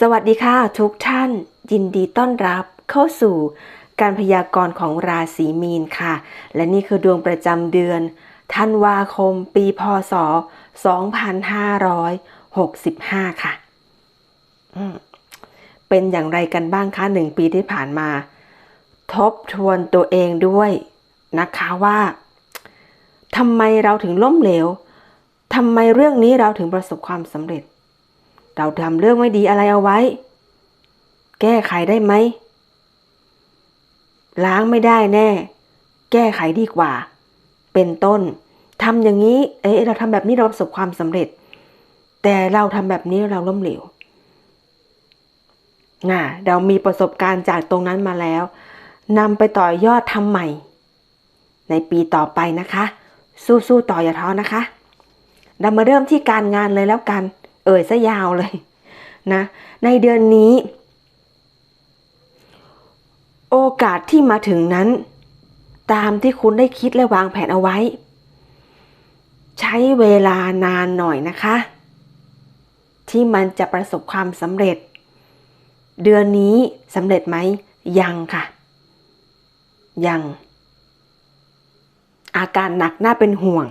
สวัสดีค่ะทุกท่าน ยินดีต้อนรับเข้าสู่การพยากรณ์ของราศีมีนค่ะ และนี่คือดวงประจำเดือนธันวาคม ปีพศ 2565 ค่ะอืมเป็นอย่างไรกันบ้างคะหนึ่งปีที่ผ่านมา ทบทวนตัวเองด้วยนะคะว่าทำไมเราถึงล้มเหลวทำไมเรื่องนี้เราถึงประสบความสำเร็จ เราทำเรื่องไม่ดีอะไรเอาไว้ แก้ไขได้ไหม ล้างไม่ได้แน่ แก้ไขดีกว่า เป็นต้นทำอย่างนี้ เอ๊ะเราทำแบบนี้เราประสบความสำเร็จ แต่เราทำแบบนี้เราล้มเหลวน่ะเรามีประสบการณ์จากตรงนั้นมาแล้วนำไปต่อยอดทำใหม่ ในปีต่อไปนะคะ สู้ๆต่ออย่าท้อนะคะ เรามาเริ่มที่การงานเลยแล้วกัน เอ่ยซะยาวเลยนะ ในเดือนนี้ โอกาสที่มาถึงนั้น ตามที่คุณได้คิดและวางแผนเอาไว้ ใช้เวลานานหน่อยนะคะ ที่มันจะประสบความสำเร็จ เดือนนี้สำเร็จไหมยังค่ะ ยัง อาการหนักน่าเป็นห่วง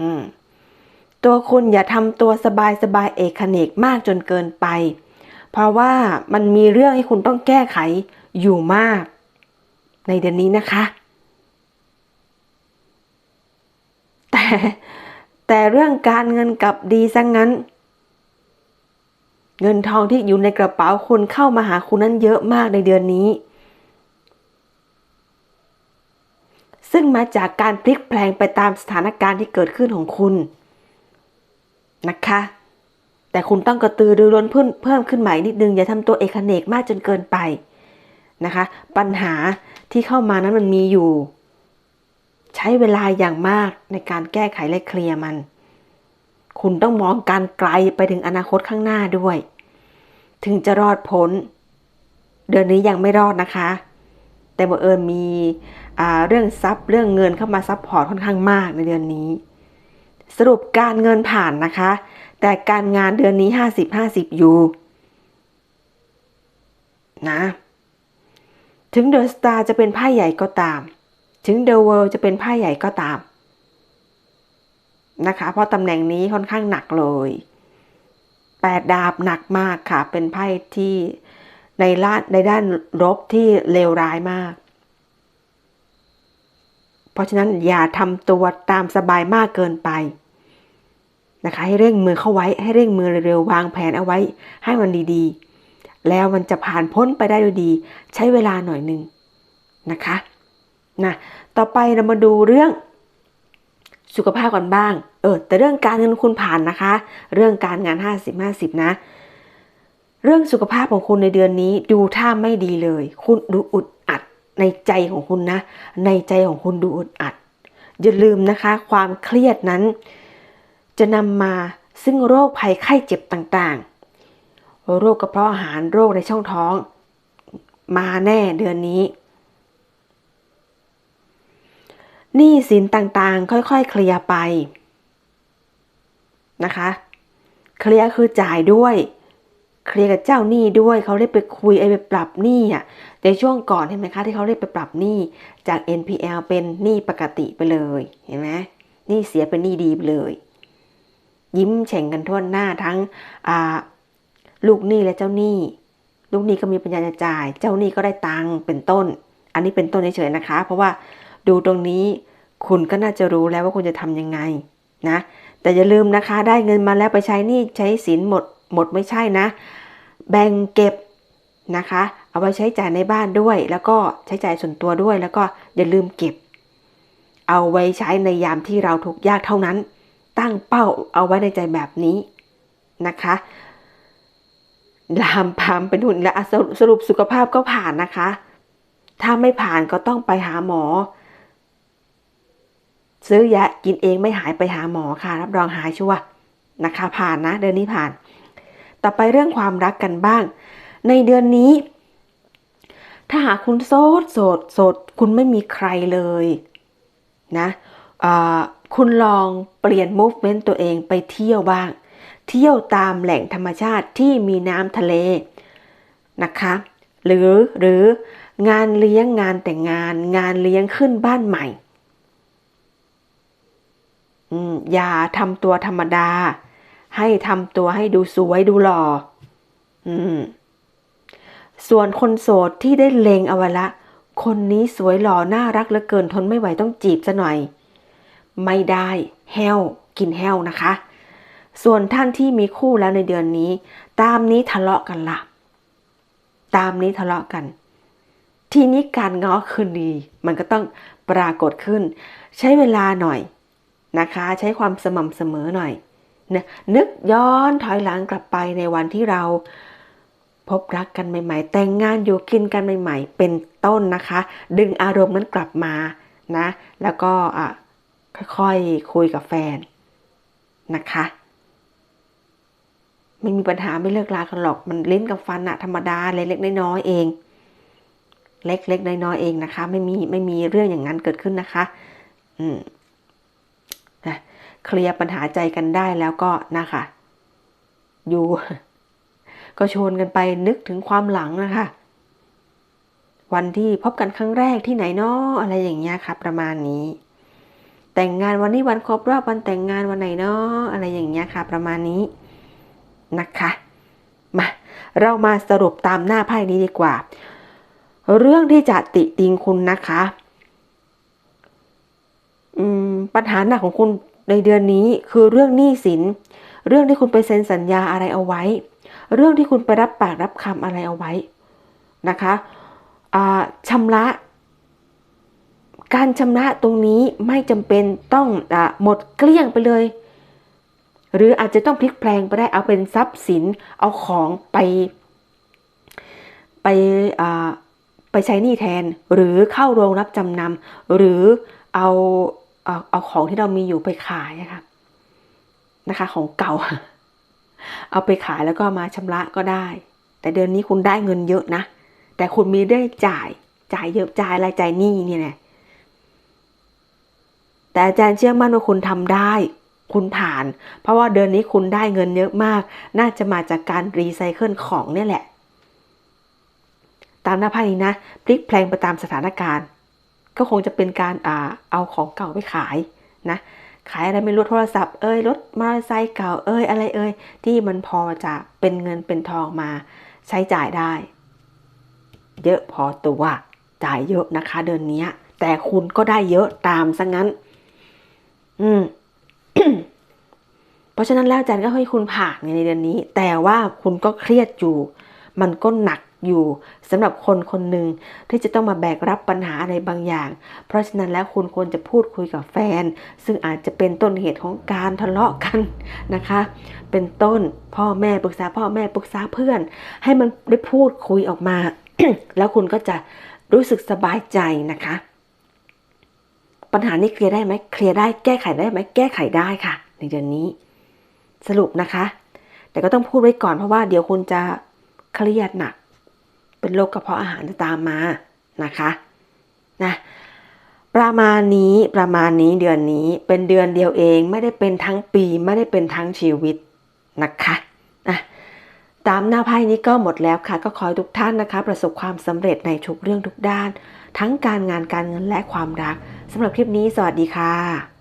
อืม ตัวคุณอย่าทำตัวสบายสบายเอกเนกมากจนเกินไป เพราะว่ามันมีเรื่องให้คุณต้องแก้ไขอยู่มาก ในเดือนนี้นะคะ แต่แต่เรื่องการเงินกับดีซะงงั้น เงินทองที่อยู่ในกระเป๋าคุณเข้ามาหาคุณนั้นเยอะมากในเดือนนี้ ซึ่งมาจากการพลิกแปลงไปตามสถานการณ์ที่เกิดขึ้นของคุณ นะคะ แต่คุณต้องกระตือรือร้นเพิ่มเพิ่มขึ้นใหม่นิดนึง อย่าทำตัวเอกเนกมากจนเกินไปนะคะ ปัญหาที่เข้ามานั้นมันมีอยู่ ใช้เวลาอย่างมากในการแก้ไขและเคลียร์มัน คุณต้องมองการไกลไปถึงอนาคตข้างหน้าด้วย ถึงจะรอดพ้น เดือนนี้ยังไม่รอดนะคะ แต่บังเอิญมีเรื่องทรัพย์เรื่องเงินเข้ามาซับพอร์ตค่อนข้างมากในเดือนนี้ สรุปการเงินผ่านนะคะ แต่การงานเดือนนี้ 50-50 อยู่ นะ ถึงเดอะสตาร์จะเป็นไพ่ใหญ่ก็ตาม ถึงเดอะเวิลด์จะเป็นไพ่ใหญ่ก็ตาม นะคะ เพราะตำแหน่งนี้ค่อนข้างหนักเลยแปดดาบหนักมากค่ะ เป็นไพ่ที่ในด้านในด้านลบที่เลวร้ายมาก เพราะฉะนั้นอย่าทำตัวตามสบายมากเกินไปนะคะให้เร่งมือเข้าไว้ให้เร่งมือเร็วๆวางแผนเอาไว้ให้มันดีๆ แล้วมันจะผ่านพ้นไปได้ด้วยดี ใช้เวลาหน่อยหนึ่งนะคะนะต่อไปเรามาดูเรื่องสุขภาพก่อนบ้าง เออ แต่เรื่องการเงินคุณผ่านนะคะ เรื่องการงาน 50-50 นะ เรื่องสุขภาพของคุณในเดือนนี้ดูท่าไม่ดีเลย คุณดูอุดอัด ในใจของคุณนะ ในใจของคุณดูอุดอัด อย่าลืมนะคะ ความเครียดนั้น จะนำมาซึ่งโรคภัยไข้เจ็บต่างๆ โรคกระเพาะอาหารโรคในช่องท้อง มาแน่เดือนนี้หนี้สินต่างๆ ค่อยๆ เคลียร์ไปนะคะ เคลียร์คือจ่ายด้วย เคลียร์กับเจ้าหนี้ด้วยเขาได้ไปคุยไอ้ไปปรับหนี้อะในช่วงก่อนเห็นไหมคะที่เขาได้ไปปรับหนี้จาก NPL เป็นหนี้ปกติไปเลยเห็นไหมหนี้เสียเป็นหนี้ดีไปเลย ยิ้มแฉ่งกันทั่วหน้าทั้งลูกหนี้และเจ้าหนี้ลูกหนี้ก็มีปัญญาจะจ่าย เจ้าหนี้ก็ได้ตังค์เป็นต้น อันนี้เป็นต้นเฉยๆนะคะ เพราะว่าดูตรงนี้คุณก็น่าจะรู้แล้วว่าคุณจะทำยังไงนะแต่อย่าลืมนะคะ ได้เงินมาแล้วไปใช้หนี่ใช้สินหมด หมดไม่ใช่นะ แบ่งเก็บนะคะ เอาไว้ใช้จ่ายในบ้านด้วย แล้วก็ใช้จ่ายส่วนตัวด้วย แล้วก็อย่าลืมเก็บ เอาไว้ใช้ในยามที่เราทุกข์ยากเท่านั้น ตั้งเป้าเอาไว้ในใจแบบนี้นะคะลามพามเป็นหุ่นและสรุปสุขภาพก็ผ่านนะคะ ถ้าไม่ผ่านก็ต้องไปหาหมอ ซื้อยากินเองไม่หายไปหาหมอค่ะ รับรองหายชัวร์นะคะ ผ่านนะ เดือนนี้ผ่าน ต่อไปเรื่องความรักกันบ้าง ในเดือนนี้ ถ้าหากคุณโสดโสดโสดคุณไม่มีใครเลยนะคุณลองเปลี่ยน movement ตัวเองไปเที่ยวบ้าง เที่ยวตามแหล่งธรรมชาติที่มีน้ำทะเลนะคะ หรือหรืองานเลี้ยงงานแต่งงาน งานเลี้ยงขึ้นบ้านใหม่อืมอย่าทำตัวธรรมดา ให้ทำตัวให้ดูสวยดูหล่อ อืม ส่วนคนโสดที่ได้เลงเอาไว้ละ คนนี้สวยหล่อน่ารักเหลือเกินทนไม่ไหวต้องจีบซะหน่อย ไม่ได้แห้วกินแห้วนะคะ ส่วนท่านที่มีคู่แล้วในเดือนนี้ ตามนี้ทะเลาะกันละตามนี้ทะเลาะกัน ทีนี้การง้อคืนดี มันก็ต้องปรากฏขึ้น ใช้เวลาหน่อยนะคะ ใช้ความสม่ำเสมอหน่อย นะนึกย้อนถอยหลังกลับไปในวันที่เราพบรักกันใหม่ๆ แต่งงานอยู่กินกันใหม่ๆ เป็นต้นนะคะ ดึงอารมณ์นั้นกลับมานะ แล้วก็ค่อยๆคุยกับแฟนนะคะ ไม่มีปัญหาไม่เลิกลากันหรอกมันลิ้นกับฟันอะธรรมดาเล็กๆน้อยๆเอง เล็กๆน้อยๆเองนะคะ ไม่มีไม่มีเรื่องอย่างนั้นเกิดขึ้นนะคะ อืมนะ เคลียร์ปัญหาใจกันได้แล้วก็นะคะ อยู่ ก็ชวนกันไปนึกถึงความหลังนะคะ วันที่พบกันครั้งแรกที่ไหนเนาะอะไรอย่างเงี้ยค่ะ ประมาณนี้ แต่งงานวันนี้วันครบรอบวันแต่งงานวันไหนเนาะอะไรอย่างเงี้ยค่ะ ประมาณนี้นะคะมาเรามาสรุปตามหน้าไพ่นี้ดีกว่า เรื่องที่จะติติงคุณนะคะอืมปัญหาหนักของคุณ ในเดือนนี้คือเรื่องหนี้สิน เรื่องที่คุณไปเซ็นสัญญาอะไรเอาไว้ เรื่องที่คุณไปรับปากรับคำอะไรเอาไว้นะคะชำระ การชำระตรงนี้ไม่จำเป็นต้องอหมดเกลี้ยงไปเลย หรืออาจจะต้องพลิกแปลงไปได้เอาเป็นทรัพย์สินเอาของไปไปไปใช้หนี้แทน หรือเข้าโรงรับจำนำหรือเอา เอาเอาของที่เรามีอยู่ไปขายนะคะนะคะ ของเก่า เอาไปขายแล้วก็มาชำระก็ได้ แต่เดือนนี้คุณได้เงินเยอะนะ แต่คุณมีได้จ่ายจ่ายเยอะจ่ายรายจ่ายหนี้เนี่ยนะแต่อาจารย์เชื่อมั่นว่าคุณทำได้คุณผ่าน เพราะว่าเดือนนี้คุณได้เงินเยอะมาก น่าจะมาจากการรีไซเคิลของเนี่ยแหละ ตามหน้าไพ่นี้นะ พลิกแพลงไปตามสถานการณ์ ก็คงจะเป็นการอ่าเอาของเก่าไปขายนะขายอะไรไม่รู้โทรศัพท์เอ้ยรถมอเตอร์ไซค์เก่าเอ้ยอะไรเอ้ยที่มันพอจะเป็นเงินเป็นทองมาใช้จ่ายได้ เยอะพอตัวจ่ายเยอะนะคะ เดือนนี้แต่คุณก็ได้เยอะตามซะงั้น อืมเพราะฉะนั้นแล้วอาจารย์ก็ให้คุณผ่านในเดือนนี้ แต่ว่าคุณก็เครียดอยู่ มันก็หนัก อยู่สำหรับคนคนหนึ่งที่จะต้องมาแบกรับปัญหาอะไรบางอย่าง เพราะฉะนั้นแล้วคุณควรจะพูดคุยกับแฟน ซึ่งอาจจะเป็นต้นเหตุของการทะเลาะกันนะคะ เป็นต้นพ่อแม่ปรึกษาพ่อแม่ปรึกษาเพื่อน ให้มันได้พูดคุยออกมา แล้วคุณก็จะรู้สึกสบายใจนะคะ ปัญหานี้เคลียร์ได้ไหมเคลียร์ได้แก้ไขได้ไหมแก้ไขได้ค่ะ ในเดือนนี้สรุปนะคะ แต่ก็ต้องพูดไว้ก่อนเพราะว่าเดี๋ยวคุณจะเครียดหนัก เป็นโรคกระเพาะอาหารจะตามมานะคะนะประมาณนี้ประมาณนี้เดือนนี้เป็นเดือนเดียวเองไม่ได้เป็นทั้งปีไม่ได้เป็นทั้งชีวิตนะคะนะตามหน้าไพ่นี้ก็หมดแล้วค่ะ ก็ขอให้ทุกท่านนะคะ ประสบความสำเร็จในทุกเรื่องทุกด้าน ทั้งการงานการเงินและความรักสำหรับคลิปนี้สวัสดีค่ะ